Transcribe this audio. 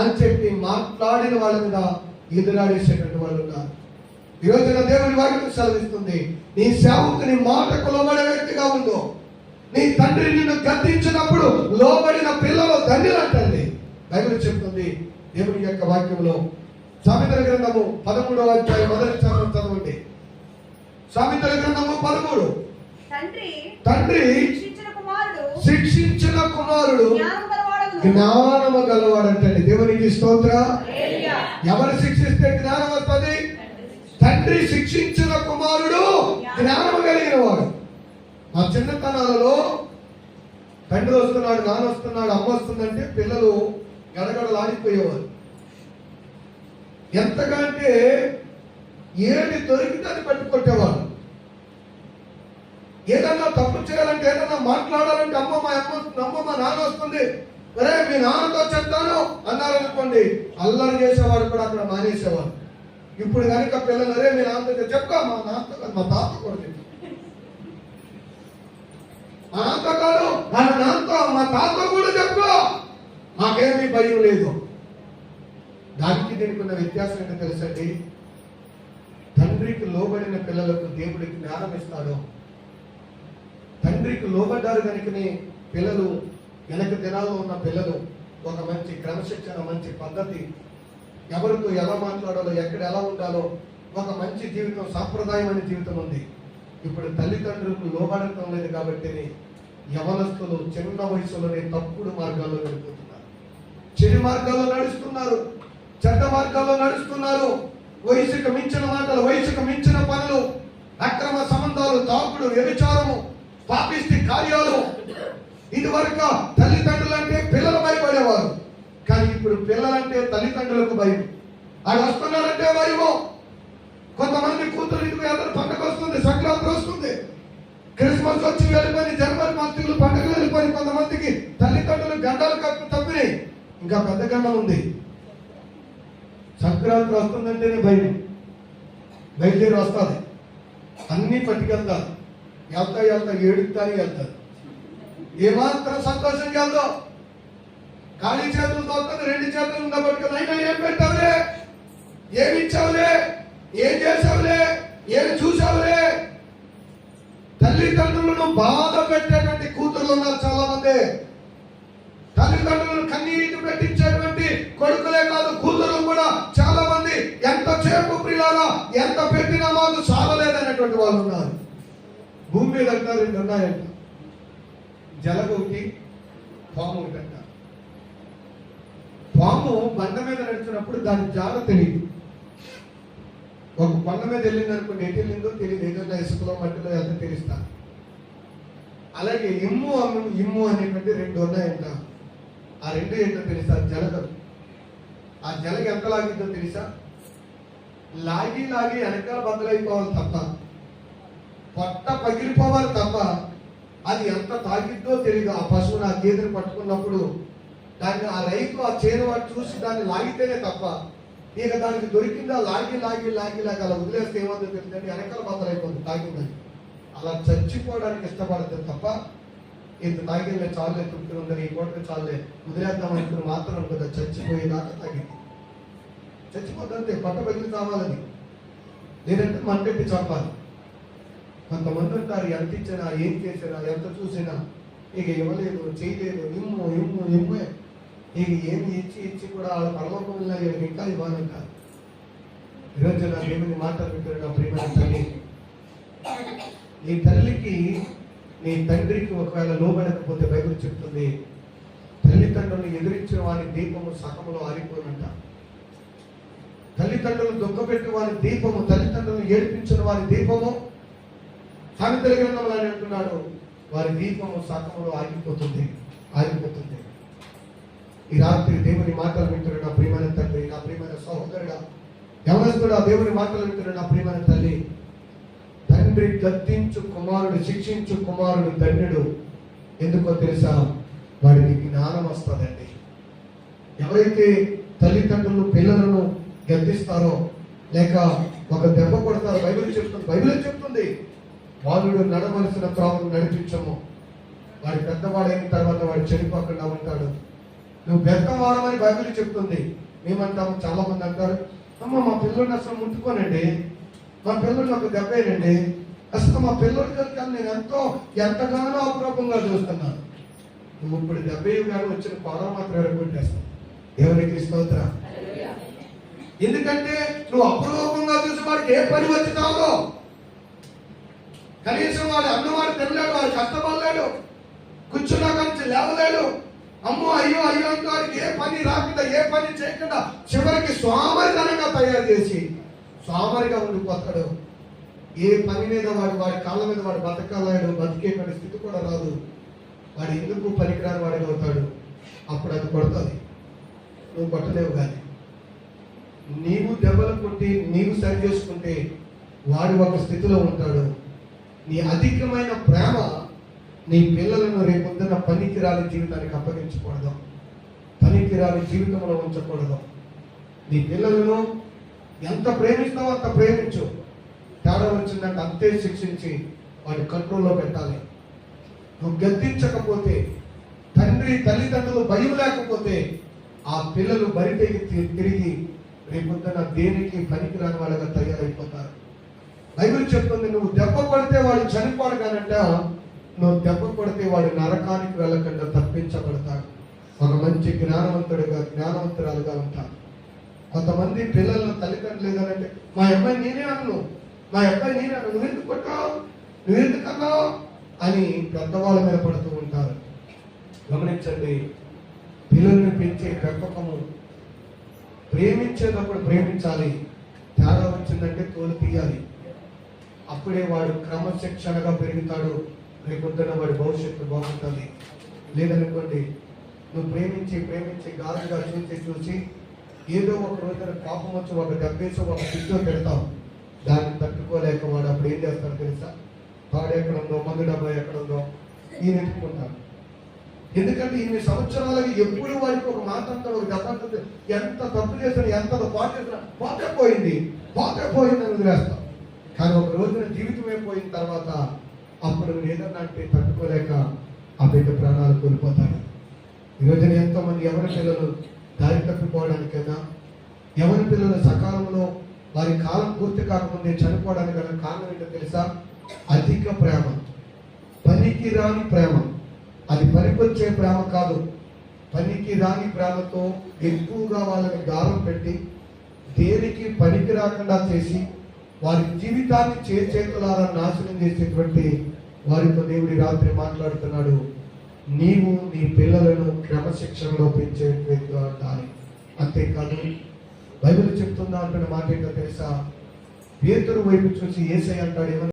అని చెప్పి మాట్లాడిన వాళ్ళ మీద ఎదురాడేసేటువంటి వాళ్ళు ఉన్నారు. ఈ రోజున దేవుని వాక్యం సెలవిస్తుంది నీ సేవకుని మాటకు లోబడే వ్యక్తిగా ఉందో నీ తండ్రి నిన్ను గద్దించినప్పుడు లోబడిన పిల్లలు ధన్యులంటండి బైబిల్ చెప్తుంది దేవుని యొక్క వాక్యంలో. సామెతల గ్రంథము పదమూడవ అధ్యాయం మొదటి చరణం చదవండి. సామెతల గ్రంథము పదమూడు. తండ్రి తండ్రి శిక్షించిన కుమారుడు జ్ఞానము గలవాడంటండి. దేవునికి స్తోత్ర. ఎవరు శిక్షిస్తే జ్ఞానం వస్తుంది? తండ్రి శిక్షించిన కుమారుడు జ్ఞానము కలిగిన వాడు. మా చిన్నతనాలలో తండ్రి వస్తున్నాడు నాన్న వస్తున్నాడు అమ్మ వస్తుందంటే పిల్లలు గడగడలాడిపోయేవారు. ఎంతకంటే ఏది దొరికితే అది పట్టుకొట్టేవాడు ఏదన్నా తప్పు చేయాలంటే ఏదన్నా మాట్లాడాలంటే అమ్మ మా అమ్మ అమ్మ మా నాన్న వస్తుంది. అరే మీ నాన్నతో చెప్తాను అన్నారు అనుకోండి అల్లరి చేసేవాడు కూడా అక్కడ మానేసేవాడు. ఇప్పుడు కనుక పిల్లలు అరే మీ నాన్నతో చెప్పుకో మా నాన్నతో మా తాత కూడా చెప్పు మా నాన్నతో కాదు మా నాన్నతో మా తాత కూడా చెప్పుకో. మాకేమీ భయం లేదు. దానికి దీనికి ఉన్న వ్యత్యాసం ఏంటో తెలుసండి? తండ్రికి లోబడిన పిల్లలకు దేవుడి జ్ఞానం ఇస్తాడు. తండ్రికి లోబడ్డారు కనుకనే పిల్లలు వెనక దినాల్లో ఉన్న పిల్లలు ఒక మంచి క్రమశిక్షణ మంచి పద్ధతి. ఎవరితో ఎలా మాట్లాడాలో ఎక్కడ ఎలా ఉండాలో ఒక మంచి జీవితం సాంప్రదాయమైన జీవితం ఉంది. ఇప్పుడు తల్లిదండ్రులకు లోబడటం లేదు కాబట్టి యవనస్తులు చిన్న వయసులోనే తప్పుడు మార్గాల్లో వెళ్ళిపోతున్నారు. చెడు మార్గాల్లో నడుస్తున్నారు. చెడ్డ మార్గాల్లో నడుస్తున్నారు. వయసుకు మించిన మాటలు వయసుకు మించిన పనులు అక్రమ సంబంధాలు తాకుడు వ్యభిచారము పాపిష్టి కార్యాలు ఇదివరకు తల్లిదండ్రులు అంటే పిల్లలు భయపడేవారు. కానీ ఇప్పుడు పిల్లలంటే తల్లిదండ్రులకు భయం. ఆడు వస్తున్నారంటే భయము. కొంతమంది కూతురు ఇంటికి అందరూ పండగ వస్తుంది సంక్రాంతి వస్తుంది. క్రిస్మస్ వచ్చి వెళ్ళిపోయి జనవరి మాసంలో పండుగ వెళ్ళిపోయి కొంతమందికి తల్లిదండ్రులు గంటలు కప్పు తప్పినాయి. ఇంకా పెద్ద గండ ఉంది. సంక్రాంతి వస్తుందంటేనే భయం. బయలుదేరి వస్తుంది. అన్నీ పట్టుకెళ్తారు. వెళ్తా వెళ్తా ఏడుతాని వెళ్తారు. ఏమాత్రం సంతోషం వెళ్దాం ఖాళీ చేతులు తొక్కదు రెండు చేతులు ఉన్న పట్టుకొని అయినా ఏం పెట్టావులే? ఏమి ఇచ్చావులే? ఏం చేసావులే ఏమి చూసావులే తల్లిదండ్రులను బాధ పెట్టేటువంటి కూతుర్లు ఉన్నారు చాలా మంది తల్లిదండ్రులను కన్నీటి పెట్టించేటువంటి కొడుకులే కాదు కూతురు కూడా చాలా మంది ఎంత చేపు ప్రియాలా ఎంత పెట్టినా మాకు చాలలేదనేటువంటి వాళ్ళు ఉన్నారు. భూమి మీద అంట రెండు ఉన్నాయంట. జలగోకి ఒకటి పాము ఒకటి పాము బండ మీద నడిచినప్పుడు దాని జాడ తెలియదు ఒక కొండ మీద వెళ్ళింది అనుకోండి ఎటు వెళ్ళిందో తెలియదు ఏదైనా ఇసుకలో మట్టిలో ఎంత తెలుస్తా అలాగే ఇమ్ము అమ్ము ఇమ్ము అనేటువంటి రెండు ఉన్నాయంట. ఆ రెండు ఏంటో తెలుసా? జలగం. ఆ జలగ ఎంత లాగిందో తెలుసా? లాగి లాగి వెనకాల బద్దలైపోవాలి తప్ప. పొట్ట పగిలిపోవాలి తప్ప అది ఎంత తాగిద్దో తెలియదు ఆ పశువుని ఆ గేదెను పట్టుకున్నప్పుడు దాన్ని ఆ రైతు ఆ చేను చూసి దాన్ని లాగితేనే తప్ప ఇక దానికి దొరికిందా? లాగి లాగి లాగి లాగి అలా వదిలేస్తే ఏమందో తెలియదు. వెనకాల బద్దలైపోతుంది తాగిందని అలా చచ్చిపోవడానికి ఇష్టపడుతుంది తప్ప ఇంత తాగిన చాలే తృప్తి ఉందని ఈ కోటకు చాలే. వదిలేద్దాం అనుకుని మాత్రం అనుకుందా చచ్చిపోయేదాకా తాగింది చచ్చిపోతుంటే పట్ట బదిలి కావాలని. లేదంటే మంటెట్టి చంపాలి. కొంతమంది ఉంటారు ఎంత ఇచ్చినా ఏం చేసినా ఎంత చూసినా ఇక ఇవ్వలేదు చేయలేదు ఇమ్ము ఇమ్ము ఇమ్మే. ఇక ఏమి ఇచ్చి ఇచ్చి కూడా వాళ్ళ పరలోకం వెళ్ళినా వీళ్ళకి ఇంకా ఇవ్వాలంటారు ఈరోజు నా దేవుని మాటలు నా ప్రేమ తల్లి నీ తల్లికి నీ తండ్రికి ఒకవేళ లోబడకపోతే బైబిల్ చెప్తుంది తల్లిదండ్రులను ఎదిరించిన వారి దీపము సకములో ఆరిపోనంట. తల్లిదండ్రులు దుఃఖపెట్టిన వారి దీపము తల్లిదండ్రులను ఏడిపించిన వారి దీపము సామెతల గ్రంథంలో ఆయన అంటున్నాడు వారి దీపము సకంలో ఆగిపోతుంది ఆగిపోతుంది. ఈ రాత్రి దేవుని మాటలు వింటున్న నా ప్రియమైన తండ్రి నా ప్రియమైన సహోదరుడ. ఎవరిస్తుడు ఆ దేవుని మాటలు వింటున్న నా ప్రియమైన తల్లి. తండ్రి గద్దించు కుమారుడు శిక్షించు కుమారుడు తండ్రుడు ఎందుకో తెలుసా? వాడికి జ్ఞానం వస్తుందండి. ఎవరైతే తల్లిదండ్రులు పిల్లలను గద్దిస్తారో లేక ఒక దెబ్బ కొడతారో బైబిల్ చెప్తుంది బైబిల్ చెప్తుంది. బాలుడు నడవలసిన త్రోవను నడిపించము. వాడి పెద్దవాడైన తర్వాత వాడు చెడిపోకుండా ఉంటాడు. నువ్వు బెత్తం వాడమని బైబిల్ చెప్తుంది. మేమంటాము చాలా మంది అంటారు అమ్మ మా పిల్లల్ని అసలు ముట్టుకోనండి. మా పిల్లల్ని ఒక దెబ్బేనండి అసలు మా పిల్లలు కనుక నేను ఎంతో ఎంతగానో అపురూపంగా చూస్తున్నాను. నువ్వు ఇప్పుడు డెబ్బై గారు వచ్చిన పొలం మాత్రం ఎరగొట్టేస్తావు. ఎవరికి స్తోత్ర. ఎందుకంటే నువ్వు అపురూపంగా చూసి వాడికి ఏ పని వచ్చినావో కనీసం వాడు అన్నవాడు తినలేడు వాడు కష్టపడలేడు కూర్చున్నా కలిసి లేవలేడు. అమ్మో అయ్యో అయ్యో అంటూ వాడికి ఏ పని రాకుండా ఏ పని చేయకుండా చివరికి స్వామరితనంగా తయారు చేసి స్వామరిగా ఉండిపోతాడు. ఏ పని మీద వాడు వాడి కాళ్ళ మీద వాడు బతకలేడు బతికేటువంటి స్థితి కూడా రాదు. వాడు ఎందుకు పనికిరాని వాడిగా అవుతాడు? అప్పుడు అది కొడుతుంది. నువ్వు కొట్టలేవు కానీ. నీవు దెబ్బలు కొట్టి నీవు సరి చేసుకుంటే వాడు ఒక స్థితిలో ఉంటాడు. నీ అధికమైన ప్రేమ నీ పిల్లలను రేపొద్దున పనికిరాని జీవితానికి అప్పగించకూడదు. పనికిరాని జీవితంలో ఉంచకూడదు. నీ పిల్లలను ఎంత ప్రేమిస్తావో అంత ప్రేమించు. తేడా వచ్చిందంటే అంతే శిక్షించి వాడి కంట్రోల్లో పెట్టాలి. నువ్వు గద్దించకపోతే తండ్రి తల్లిదండ్రులు భయం లేకపోతే ఆ పిల్లలు బరితెగి తి- తిరిగి రేపొద్దున దేనికి పనికిరాని వాళ్ళగా తయారైపోతారు? బైబిల్ చెప్తుంది నువ్వు దెబ్బ కొడితే వాడు చనిపోడు కానంట నువ్వు దెబ్బ కొడితే వాడు నరకానికి వెళ్ళకుండా తప్పించబడతాడు. ఒక మంచి జ్ఞానవంతుడిగా జ్ఞానవంతురాలుగా ఉంటాడు. కొంతమంది పిల్లలను తల్లిదండ్రులు ఏదంటే మా అబ్బాయి నేనే అన్ను మా అబ్బాయి నేనే అన్ను నువ్వెందుకు కొట్టావు? నువ్వెందుకు అన్నావు? అని పెద్దవాళ్ళ మీద పడుతూ ఉంటారు. గమనించండి పిల్లల్ని పెంచే పెంపకము ప్రేమించేటప్పుడు ప్రేమించాలి. తేడా వచ్చిందంటే తోలు తీయాలి. అప్పుడే వాడు క్రమశిక్షణగా పెరుగుతాడు. రేపొద్దున వాడి భవిష్యత్తు బాగుంటుంది. లేదనుకోండి నువ్వు ప్రేమించి ప్రేమించి గాజుగా చూసి చూసి ఏదో ఒక రోజున కోపం వచ్చి ఒక డబ్బేసి ఒక చుట్టూ పెడతావు దాన్ని తట్టుకోలేక వాడు అప్పుడు ఏం చేస్తాడు తెలుసా? తాడు ఎక్కడ ఉందో మందు డబ్బా ఎక్కడ ఉందో ఈయన ఎత్తుకుంటాడు ఎందుకంటే ఇన్ని సంవత్సరాలకి ఎప్పుడు వాడికి ఒక మాట అంటాడు ఒక దెబ్బ ఎంత తప్పు చేసినా ఎంత పాటు చేసినా పోయింది పాత్ర పోయింది అని వదిలేస్తాం. కానీ ఒక రోజున జీవితమే పోయిన తర్వాత అప్పుడు ఏదన్నా అంటే తట్టుకోలేక ఆ బిడ్డ ప్రాణాలు కోల్పోతాడు ఈ రోజున మంది ఎవరి పిల్లలు దారి తప్పిపోవడానికైనా ఎవరి పిల్లలు సకాలంలో వారి కాలం పూర్తి కాకముందే చనిపోవడానికి గల కారణం ఏంటో తెలుసా? అధిక ప్రేమ. పనికి రాని ప్రేమ. అది పనికొచ్చే ప్రేమ కాదు. పనికి రాని ప్రేమతో ఎక్కువగా వాళ్ళని గారం పెట్టి దేనికి పనికి రాకుండా చేసి వారి జీవితాన్ని చేతులారా నాశనం చేసేటువంటి వారితో దేవుడి రాత్రి మాట్లాడుతున్నాడు. నీవు నీ పిల్లలను క్రమశిక్షణలో పెంచే వ్యక్తిగా ఉండాలి అంతేకాదు బైబిల్ చెప్తుందా అంటున్న మాట ఏంటో తెలుసా? పేతురు వైపు చూసి ఏసై అంటాడు